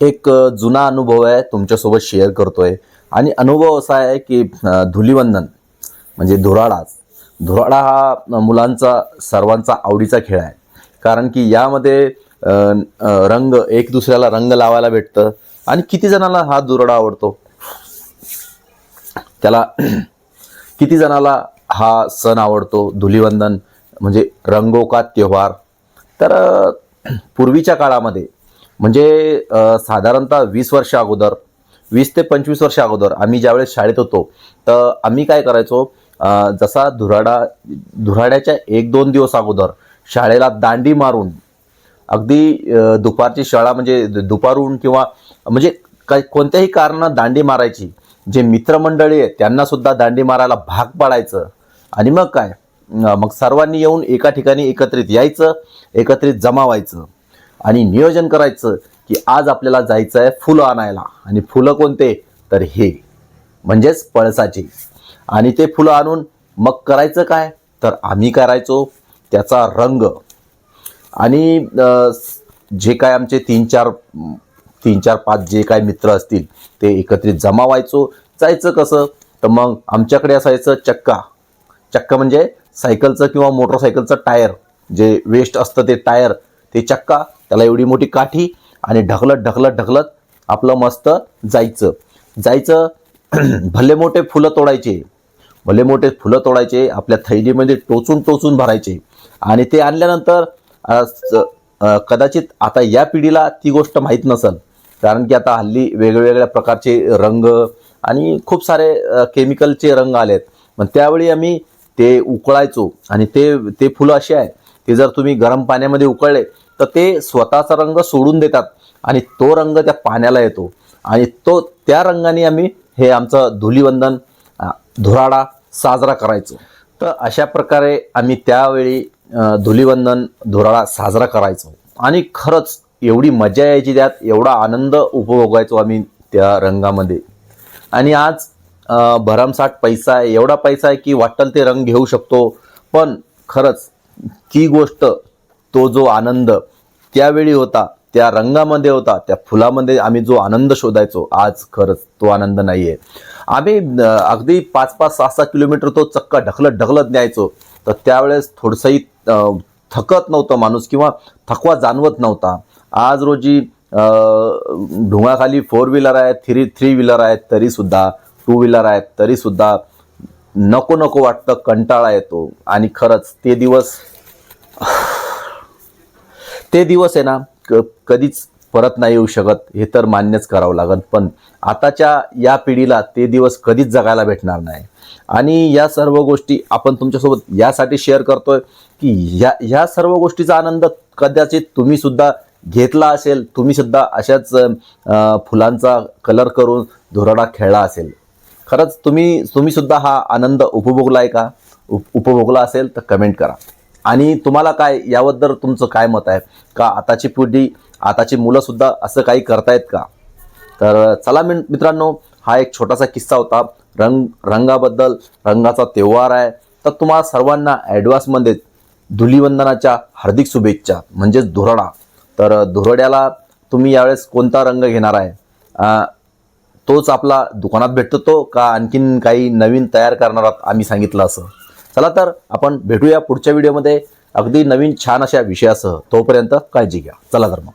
एक जुना अनुभव आहे तुमच्यासोबत शेअर करतोय. आणि अनुभव असा आहे की धुलीवंदन धुलिवंदन म्हणजे धुराडाच धुराळा हा मुलांचा सर्वांचा आवडीचा खेळ आहे. कारण की यामध्ये रंग एक दुसऱ्याला रंग लावायला भेटतं. आणि किती जणांना हा धुराडा आवडतो? त्याला किती जणाला हा सण आवडतो? धुलिवंदन म्हणजे रंगो का त्योहार. तर पूर्वीच्या काळामध्ये म्हणजे साधारणतः वीस वर्ष अगोदर वीस ते पंचवीस वर्ष अगोदर आम्ही ज्यावेळेस शाळेत होतो तर आम्ही काय करायचो जसा धुराडा धुराड्याच्या एक दोन दिवस अगोदर शाळेला दांडी मारून अगदी दुपारची शाळा म्हणजे दुपारून किंवा म्हणजे काय कोणत्याही कारणानं दांडी मारायची. जे मित्रमंडळी आहेत त्यांनासुद्धा दांडी मारायला भाग पाडायचं. आणि मग काय? मग सर्वांनी येऊन एका ठिकाणी एकत्रित यायचं एकत्रित जमा व्हायचं. आणि नियोजन करायचं की आज आपल्याला जायचं आहे फुलं आणायला. आणि फुलं कोणते? तर हे. म्हणजेच पळसाची. आणि ते फुलं आणून मग करायचं काय? तर आम्ही करायचो त्याचा रंग. आणि जे काय आमचे तीन चार तीन चार पाच जे काय मित्र असतील ते एकत्रित जमा व्हायचो. जायचं कसं? तर मग आमच्याकडे असायचं चक्का. चक्का म्हणजे सायकलचं किंवा मोटरसायकलचं टायर. जे वेस्ट असतं ते टायर ते चक्का. त्याला एवढी मोठी काठी आणि ढकलत ढकलत ढकलत आपलं मस्त जायचं. जायचं भले मोठे फुलं तोडायचे भले मोठे फुलं तोडायचे आपल्या थैलीमध्ये टोचून टोचून भरायचे. आणि ते आणल्यानंतर कदाचित आता या पिढीला ती गोष्ट माहीत नसेल. कारण की आता हल्ली वेगवेगळ्या प्रकारचे रंग आणि खूप सारे केमिकलचे रंग आलेत. मग त्यावेळी आम्ही ते उकळायचो आणि ते ते फुलं असे आहे ते जर तुम्ही गरम पाण्यामध्ये उकळले तर ते स्वतःचा रंग सोडून देतात आणि तो रंग त्या पाण्याला येतो. आणि तो त्या रंगाने आम्ही हे आमचं धुलीवंदन धुराडा साजरा करायचो. तर अशा प्रकारे आम्ही त्यावेळी धुलीवंदन धुराळा साजरा करायचो. आणि खरंच एवढी मजा यायची त्यात एवढा आनंद उपभोगायचो आम्ही त्या रंगामध्ये. आणि आज भरमसाठ पैसा आहे एवढा पैसा आहे की वाटल ते रंग घेऊ शकतो. पण खरंच ती गोष्ट तो जो आनंद त्यावेळी होता त्या रंगामध्ये होता त्या फुलामध्ये आम्ही जो आनंद शोधायचो आज खरंच तो आनंद नाही आहे आम्ही अगदी पाच पाच सहा सहा किलोमीटर तो चक्का ढकलत ढकलत न्यायचो. तर त्यावेळेस थोडंसंही थकत नव्हतं माणूस किंवा थकवा जाणवत नव्हता. आज रोजी ढुंगाखाली फोर व्हीलर आहेत थ्री थ्री व्हीलर आहेत तरीसुद्धा टू व्हीलर आहेत तरीसुद्धा नको नको वाटतं कंटाळा येतो. आणि खरंच ते दिवस ते दिवस आहे ना क कधीच परत नाही येऊ शकत हे तर मान्यच करावं लागत पण आताच्या या पिढीला ते दिवस कधीच जगायला भेटणार नाही. आणि या सर्व गोष्टी आपण तुमच्यासोबत यासाठी शेअर करतोय की ह्या ह्या सर्व गोष्टीचा आनंद कदाचित तुम्ही सुद्धा घेतला असेल तुम्ही सुद्धा अशाच फुलांचा कलर करून धुराडा खेळला असेल. खरंच तुम्ही तुम्ही सुद्धा हा आनंद उपभोगला आहे का? उप उपभोगला असेल तर कमेंट करा. आणि तुम्हाला काय याबद्दल तुमचं काय मत आहे? का आताची पिढी आताची मुलंसुद्धा असं काही करतायत का? तर चला मी मित्रांनो हा एक छोटासा किस्सा होता. रंग रंगाबद्दल रंगाचा त्योहार आहे. तर तुम्हाला सर्वांना ॲडव्हान्समध्ये धुलीवंदनाच्या हार्दिक शुभेच्छा म्हणजेच धुरडा. तर धुरड्याला तुम्ही यावेळेस कोणता रंग घेणार आहे? तोच आपला दुकानात भेटतो तो का आणखीन काही नवीन तयार करणार आहात? आम्ही सांगितलं असं. चला तर आपण भेटूया पुढच्या व्हिडिओमध्ये अगदी नवीन छान अशा विषयासह. तोपर्यंत काळजी घ्या. चला तर मग.